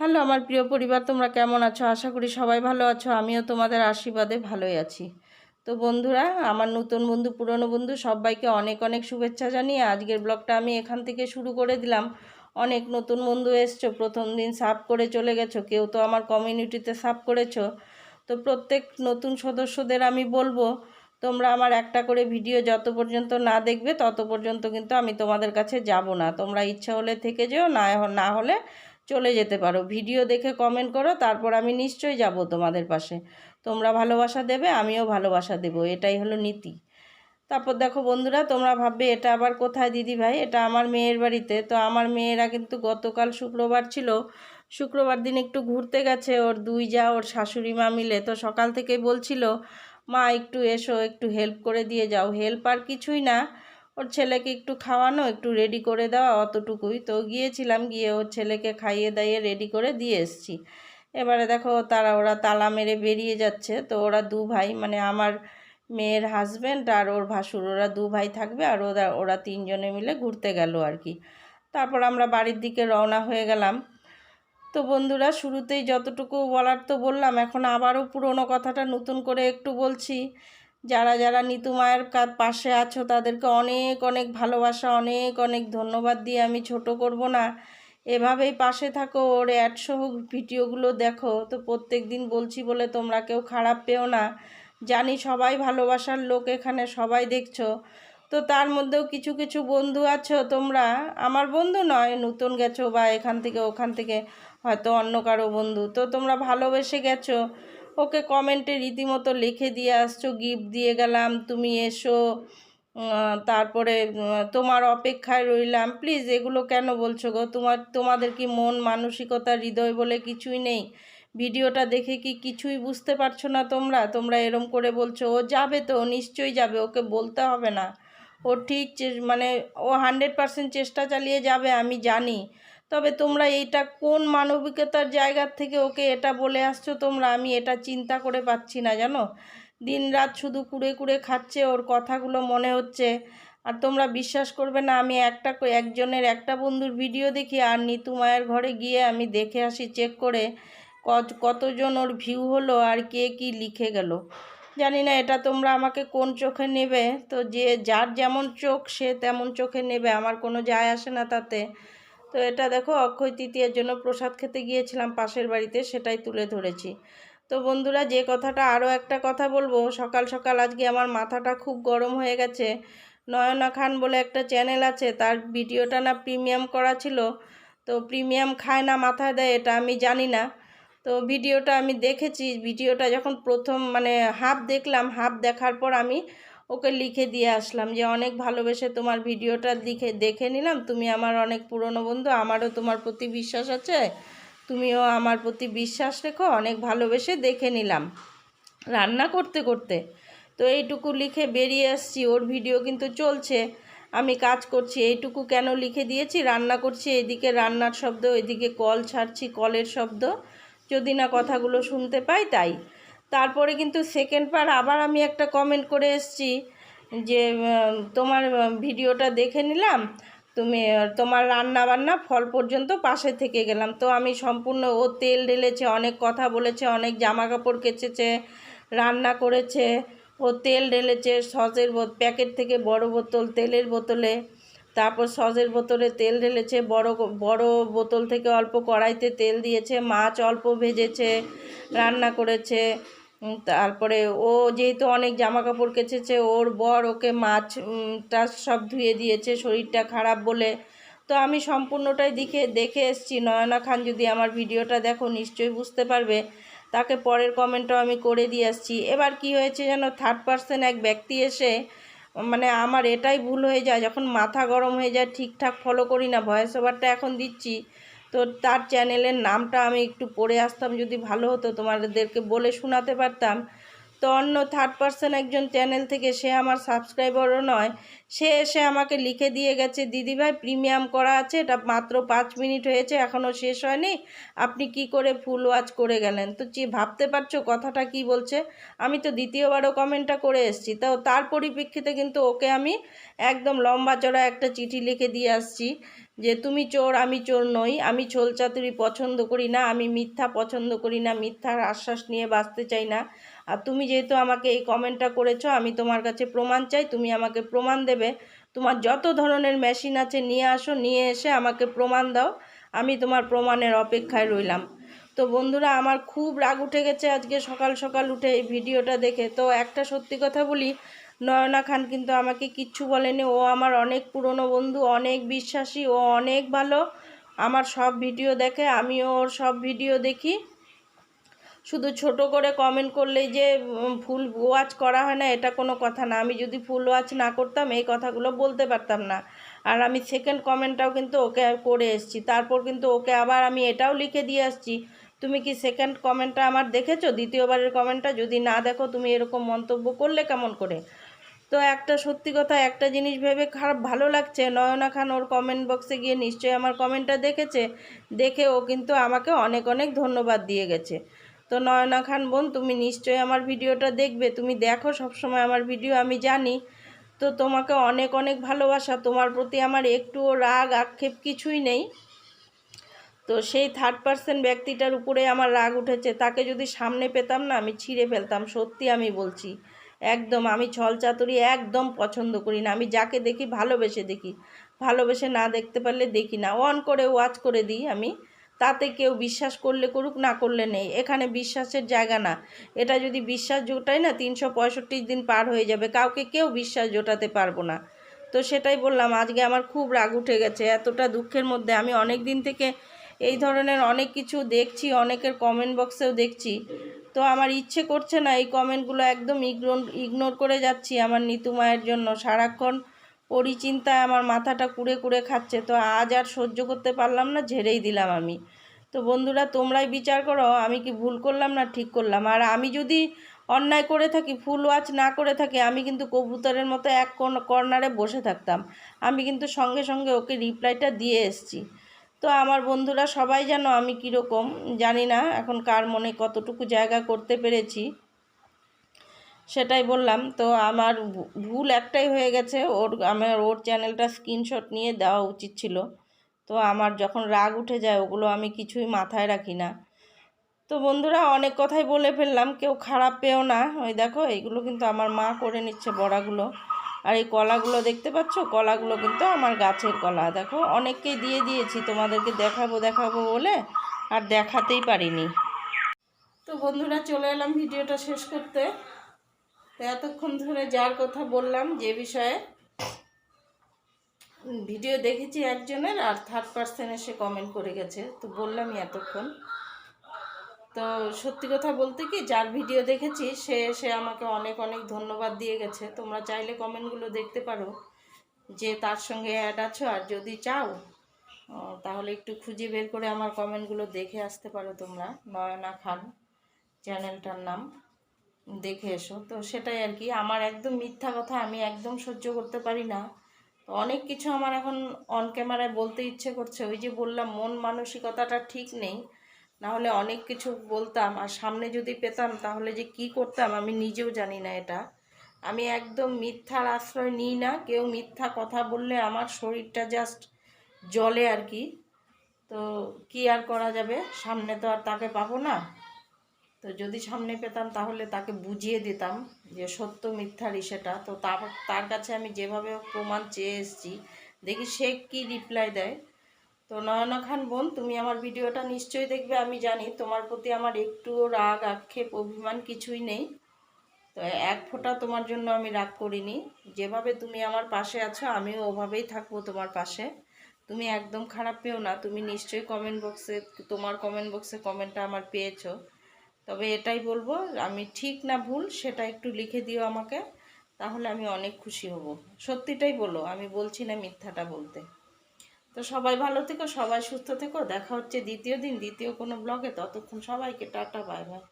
Hello, আমার প্রিয় পরিবার, তোমরা কেমন আছো? আশা করি সবাই ভালো আছো, আমিও তোমাদের আশীর্বাদে ভালোই আছি। তো বন্ধুরা, আমার নতুন বন্ধু, পুরনো বন্ধু, সবাইকে অনেক অনেক শুভেচ্ছা জানিয়ে আজকের ব্লগটা আমি এখান থেকে শুরু করে দিলাম। অনেক নতুন বন্ধু এসছো, প্রথম দিন সাব করে চলে গেছো, কেউ তো আমার কমিউনিটিতে সাব করেছ। তো প্রত্যেক নতুন সদস্যদের আমি বলব, তোমরা আমার একটা করে ভিডিও যত পর্যন্ত না দেখবে, তত পর্যন্ত কিন্তু আমি তোমাদের কাছে যাব না। তোমরা ইচ্ছা হলে থেকে যেও, না না হলে চলে যেতে পারো। ভিডিও দেখে কমেন্ট করো, তারপর আমি নিশ্চয়ই যাব তোমাদের পাশে। তোমরা ভালোবাসা দেবে, আমিও ভালোবাসা দেবো। এটাই হলো নীতি। তারপর দেখো বন্ধুরা, তোমরা ভাববে, এটা আবার কোথায় দিদি ভাই? এটা আমার মেয়ের বাড়িতে। তো আমার মেয়েরা কিন্তু গতকাল শুক্রবার ছিল। শুক্রবার দিন একটু ঘুরতে গেছে, ওর দুই যা, ওর শাশুড়ি মা মিলে। তো সকাল থেকেই বলছিল, মা, একটু এসো, একটু হেল্প করে দিয়ে যাও। হেল্প আর কিছুই না। ওর ছেলেকে একটু খাওয়ানো, একটু রেডি করে দেওয়া অতটুকুই। তো গিয়েছিলাম, গিয়ে ওর ছেলেকে খাইয়ে দাইয়ে রেডি করে দিয়ে এসছি। এবারে দেখো, তারা, ওরা তালা মেরে বেরিয়ে যাচ্ছে। তো ওরা দু ভাই মানে আমার মেয়ের হাজব্যান্ড আর ওর ভাসুর, ওরা দু ভাই থাকবে আর ওরা ওরা তিনজনে মিলে ঘুরতে গেল আর কি। তারপর আমরা বাড়ির দিকে রওনা হয়ে গেলাম। তো বন্ধুরা, শুরুতেই যতটুকু বলার তো বললাম, এখন আবারও পুরনো কথাটা নতুন করে একটু বলছি। যারা যারা নিতু মায়ের পাশে আছো, তাদেরকে অনেক অনেক ভালোবাসা, অনেক অনেক ধন্যবাদ দিয়ে আমি ছোট করব না। এভাবেই পাশে থাকো, ওর অ্যাডসহ ভিডিওগুলো দেখো। তো প্রত্যেক দিন বলছি বলে তোমরা কেউ খারাপ পেও না। জানি সবাই ভালোবাসার লোক এখানে, সবাই দেখছ। তো তার মধ্যেও কিছু কিছু বন্ধু আছো তোমরা? আমার বন্ধু নয়, নতুন গেছো বা এখান থেকে, ওখান থেকে হয়তো অন্য কারও বন্ধু। তো তোমরা ভালোবেসে গেছো। ওকে কমেন্টে রীতিমতো লিখে দিয়ে আসছো, গিফট দিয়ে গেলাম, তুমি এসো তারপরে তোমার অপেক্ষায় রইলাম। প্লিজ, এগুলো কেন বলছো গো? তোমার, তোমাদের কি মন মানসিকতা, হৃদয় বলে কিছুই নেই? ভিডিওটা দেখে কি কিছুই বুঝতে পারছ না তোমরা? তোমরা এরম করে বলছো, ও যাবে তো, নিশ্চয়ই যাবে, ওকে বলতে হবে না। ও ঠিক মানে ও হান্ড্রেড পারসেন্ট চেষ্টা চালিয়ে যাবে, আমি জানি। তবে তোমরা এইটা কোন মানবিকতার জায়গার থেকে ওকে এটা বলে আসছো তোমরা? আমি এটা চিন্তা করে পাচ্ছি না, জানো? দিন রাত শুধু কুড়ে কুড়ে খাচ্ছে, ওর কথাগুলো মনে হচ্ছে। আর তোমরা বিশ্বাস করবে না, আমি একটা একজনের একটা বন্ধুর ভিডিও দেখি, আর নিতু মায়ের ঘরে গিয়ে আমি দেখে আসি, চেক করে কতজন ওর ভিউ হলো, আর কে কি লিখে গেল। জানি না, এটা তোমরা আমাকে কোন চোখে নেবে? তো যে যার যেমন চোখ, সে তেমন চোখে নেবে, আমার কোনো যায় আসে না তাতে। তো এটা দেখো অক্ষয় তৃতীয়ার জন্য প্রসাদ খেতে গিয়েছিলাম পাশের বাড়িতে, সেটাই তুলে ধরেছি। তো বন্ধুরা, যে কথাটা আরও একটা কথা বলব, সকাল সকাল আজকে আমার মাথাটা খুব গরম হয়ে গেছে। নয়না খান বলে একটা চ্যানেল আছে, তার ভিডিওটা না প্রিমিয়াম করা ছিল, তো প্রিমিয়াম খায় না মাথায় দেয়, এটা আমি জানি না। তো ভিডিওটা আমি দেখেছি, ভিডিওটা যখন প্রথম মানে হাফ দেখলাম, হাফ দেখার পর আমি ওকে লিখে দিয়ে আসলাম যে, অনেক ভালোবেসে তোমার ভিডিওটা লিখে, দেখে নিলাম। তুমি আমার অনেক পুরনো বন্ধু, আমারও তোমার প্রতি বিশ্বাস আছে। তুমিও আমার প্রতি বিশ্বাস রেখো, অনেক ভালোবেসে দেখে নিলাম। রান্না করতে করতে। তো এইটুকু লিখে বেরিয়ে আসছি। ওর ভিডিও কিন্তু চলছে। আমি কাজ করছি। এইটুকু কেন লিখে দিয়েছি? রান্না করছি, এদিকে রান্নার শব্দ এদিকে কল ছাড়ছি, কলের শব্দ। যদি না কথাগুলো শুনতে পাই, তাই। তারপরে কিন্তু সেকেন্ড বার আবার আমি একটা কমেন্ট করে এসছি যে তোমার ভিডিওটা দেখে নিলাম, তুমি তোমার রান্না বান্না ফল পর্যন্ত পাশে থেকে গেলাম। তো আমি সম্পূর্ণ, ও তেল ঢেলেছে, অনেক কথা বলেছে, অনেক জামা কাপড় কেচেছে, রান্না করেছে, ও তেল ঢেলেছে, সসের প্যাকেট থেকে বড় বোতল, তেলের বোতলে, তারপর সসের বোতলে তেল ঢেলেছে, বড় বড় বোতল থেকে অল্প কড়াইতে তেল দিয়েছে, মাছ অল্প ভেজেছে, রান্না করেছে তারপরে ও যেহেতু অনেক জামা কাপড় কেচেছে, ওর বর ওকে মাছটা সব ধুয়ে দিয়েছে, শরীরটা খারাপ বলে। তো আমি সম্পূর্ণটাই দেখে দেখে এসছি। নয়না খান যদি আমার ভিডিওটা দেখো, নিশ্চয়ই বুঝতে পারবে। তাকে পরের কমেন্টও আমি করে দিয়ে আসছি। এবার কি হয়েছে যেন থার্ড পার্সন এক ব্যক্তি এসে মানে আমার এটাই ভুল হয়ে যায়। যখন মাথা গরম হয়ে যায়, ঠিকঠাক ফলো করি না ভয়েস ওভারটা এখন দিচ্ছি। তো তার চ্যানেলের নামটা আমি একটু পড়ে আসতাম, যদি ভালো হতো তোমাদেরকে বলে শোনাতে পারতাম। তো অন্য থার্ড পার্সন একজন চ্যানেল থেকে সে আমার সাবস্ক্রাইবারও নয়। সে এসে আমাকে লিখে দিয়ে গেছে দিদিভাই প্রিমিয়াম করা আছে, এটা মাত্র পাঁচ মিনিট হয়েছে এখনও শেষ হয়নি। আপনি কি করে ফুল ওয়াচ করে গেলেন? তো চি, ভাবতে পারছ কথাটা কি বলছে? আমি তো দ্বিতীয়বারও কমেন্টটা করে এসেছি। তো তার পরিপ্রেক্ষিতে কিন্তু ওকে আমি একদম লম্বা চড়া একটা চিঠি লিখে দিয়ে আসছি যে, তুমি চোর, আমি চোর নই, আমি ছোল চাতুরি পছন্দ করি না, আমি মিথ্যা পছন্দ করি না, মিথ্যার আশ্বাস নিয়ে বাঁচতে চাই না। আর তুমি যেহেতু আমাকে এই কমেন্টটা করেছ, আমি তোমার কাছে প্রমাণ চাই, তুমি আমাকে প্রমাণ দেবে। তোমার যত ধরনের মেশিন আছে, নিয়ে আসো, নিয়ে এসে আমাকে প্রমাণ দাও, আমি তোমার প্রমাণের অপেক্ষায় রইলাম। তো বন্ধুরা, আমার খুব রাগ উঠে গেছে আজকে সকাল সকাল উঠে এই ভিডিওটা দেখে। তো একটা সত্যি কথা বলি, নয়না খান কিন্তু আমাকে কিচ্ছু বলেনি। ও আমার অনেক পুরনো বন্ধু, অনেক বিশ্বাসী, ও অনেক ভালো। আমার সব ভিডিও দেখে, আমিও ওর সব ভিডিও দেখি। শুধু ছোট করে কমেন্ট করলেই যে ফুল ওয়াচ করা হয় না, এটা কোনো কথা না। আমি যদি ফুল ওয়াচ না করতাম, এই কথাগুলো বলতে পারতাম না। আর আমি সেকেন্ড কমেন্টটাও কিন্তু ওকে করে এসছি। তারপর কিন্তু ওকে আবার আমি এটাও লিখে দিয়ে আসছি। তুমি কি সেকেন্ড কমেন্টটা আমার দেখেছ? দ্বিতীয়বারের কমেন্টটা যদি না দেখো, তুমি এরকম মন্তব্য করলে কেমন করে? তো একটা সত্যি কথা, একটা জিনিস ভেবে খারাপ ভালো লাগছে। নয়না খান ওর কমেন্ট বক্সে গিয়ে নিশ্চয়ই আমার কমেন্টটা দেখেছে। দেখে ও কিন্তু আমাকে অনেক অনেক ধন্যবাদ দিয়ে গেছে। তো নয়না খান বোন, তুমি নিশ্চয়ই আমার ভিডিওটা দেখবে। তুমি দেখো, সবসময় আমার ভিডিও আমি জানি। তো তোমাকে অনেক অনেক ভালোবাসা। তোমার প্রতি আমার একটুও রাগ, আক্ষেপ কিছুই নেই। তো সেই থার্ড পার্সন ব্যক্তিটার উপরে আমার রাগ উঠেছে। তাকে যদি সামনে পেতাম না, আমি ছিঁড়ে ফেলতাম। সত্যি আমি বলছি। একদম, আমি ছল চাতুরি একদম পছন্দ করি না। আমি যাকে দেখি ভালোবেসে দেখি। ভালোবেসে না দেখতে পারলে দেখি না। অন করে ওয়াচ করে দিই আমি। তাতে কেউ বিশ্বাস করলে করুক, না করলে নেই। এখানে বিশ্বাসের জায়গা না। এটা যদি বিশ্বাস জোটাই না, তিনশো পঁয়ষট্টি দিন পার হয়ে যাবে। কাউকে কেউ বিশ্বাস জোটাতে পারব না। তো সেটাই বললাম, আজকে আমার খুব রাগ উঠে গেছে। এতটা দুঃখের মধ্যে আমি অনেক দিন থেকে এই ধরনের অনেক কিছু দেখছি, অনেকের কমেন্ট বক্সেও দেখছি। তো আমার ইচ্ছে করছে না, এই কমেন্টগুলো একদম ইগনোর ইগনোর করে যাচ্ছি আমার নিতু মায়ের জন্য সারাক্ষণ। পরিচিন্তায় আমার মাথাটা কুড়ে কুড়ে খাচ্ছে। তো আজ আর সহ্য করতে পারলাম না, ঝেড়েই দিলাম আমি। তো বন্ধুরা, তোমরাই বিচার করো, আমি কি ভুল করলাম না ঠিক করলাম? আর আমি যদি অন্যায় করে থাকি, ফুল ওয়াচ না করে থাকি, আমি কিন্তু কবুতরের মতো এক কোন, কর্নারে বসে থাকতাম। আমি কিন্তু সঙ্গে সঙ্গে ওকে রিপ্লাইটা দিয়ে এসেছি। তো আমার বন্ধুরা, সবাই জানো আমি কীরকম, জানি না এখন কার মনে কতটুকু জায়গা করতে পেরেছি। সেটাই বললাম। তো আমার ভুল একটাই হয়ে গেছে। ওর, আমার, ওর চ্যানেলটা স্ক্রিনশট নিয়ে দেওয়া উচিত ছিল। তো আমার যখন রাগ উঠে যায়, ওগুলো আমি কিছুই মাথায় রাখি না। তো বন্ধুরা, অনেক কথাই বলে ফেললাম। কেউ খারাপ পেও না। ওই দেখো, এইগুলো কিন্তু আমার মা করে নিচ্ছে বড়াগুলো। আর এই কলাগুলো দেখতে পাচ্ছ? কলাগুলো কিন্তু আমার গাছের কলা। দেখো, অনেককেই দিয়ে দিয়েছি। তোমাদেরকে দেখাবো দেখাবো বলে আর দেখাতেই পারিনি। তো বন্ধুরা, চলে এলাম ভিডিওটা শেষ করতে। তো এতক্ষণ ধরে যার কথা বললাম যে বিষয়ে ভিডিও দেখেছি একজনের আর থার্ড পার্সন এসে কমেন্ট করে গেছে, তো বললামই এতক্ষণ। তো সত্যি কথা বলতে কি, যার ভিডিও দেখেছি, সে সে আমাকে অনেক অনেক ধন্যবাদ দিয়ে গেছে। তোমরা চাইলে কমেন্টগুলো দেখতে পারো যে তার সঙ্গে অ্যাড আছো, আর যদি চাও তাহলে একটু খুঁজে বের করে আমার কমেন্টগুলো দেখে আসতে পারো তোমরা। নয়না খান চ্যানেলটার নাম। দেখে এসো। তো সেটাই আর কি, আমার একদম মিথ্যা কথা আমি একদম সহ্য করতে পারি না। তো অনেক কিছু আমার এখন অন ক্যামেরায় বলতে ইচ্ছে করছে, ওই যে বললাম, মন মানসিকতাটা ঠিক নেই, না হলে অনেক কিছু বলতাম, আর সামনে যদি পেতাম, তাহলে যে কি করতাম আমি নিজেও জানি না এটা। আমি একদম মিথ্যার আশ্রয় নিই না, কেউ মিথ্যা কথা বললে আমার শরীরটা জাস্ট জলে আর কি। তো কি আর করা যাবে? সামনে তো আর তাকে পাবো না। তো যদি সামনে পেতাম তাহলে তাকে বুঝিয়ে দিতাম যে সত্য মিথ্যারই সেটা। তো তার তার কাছে আমি যেভাবে প্রমাণ চেয়ে এসেছি, দেখি সে কি রিপ্লাই দেয়। তো নয়না খান বোন, তুমি আমার ভিডিওটা নিশ্চয়ই দেখবে, আমি জানি তোমার প্রতি আমার একটুও রাগ, আক্ষেপ, অভিমান কিছুই নেই। তো এক ফোঁটা তোমার জন্য আমি রাগ করিনি। যেভাবে তুমি আমার পাশে আছো, আমিও ওভাবেই থাকব তোমার পাশে। তুমি একদম খারাপ পেও না, তুমি নিশ্চয়ই কমেন্ট বক্সে তোমার কমেন্ট বক্সে কমেন্টটা আমার পেয়েছ। তবে এটাই বলব, আমি ঠিক না ভুল সেটা একটু লিখে দিও আমাকে, তাহলে আমি অনেক খুশি হব। সত্যিটাই বলো, আমি বলছি না মিথ্যাটা বলতে। তো সবাই ভালো থেকো, সবাই সুস্থ থেকো, দেখা হচ্ছে দ্বিতীয় দিন, দ্বিতীয় কোনো ব্লগে ততক্ষণ সবাইকে টাটা বাই বাই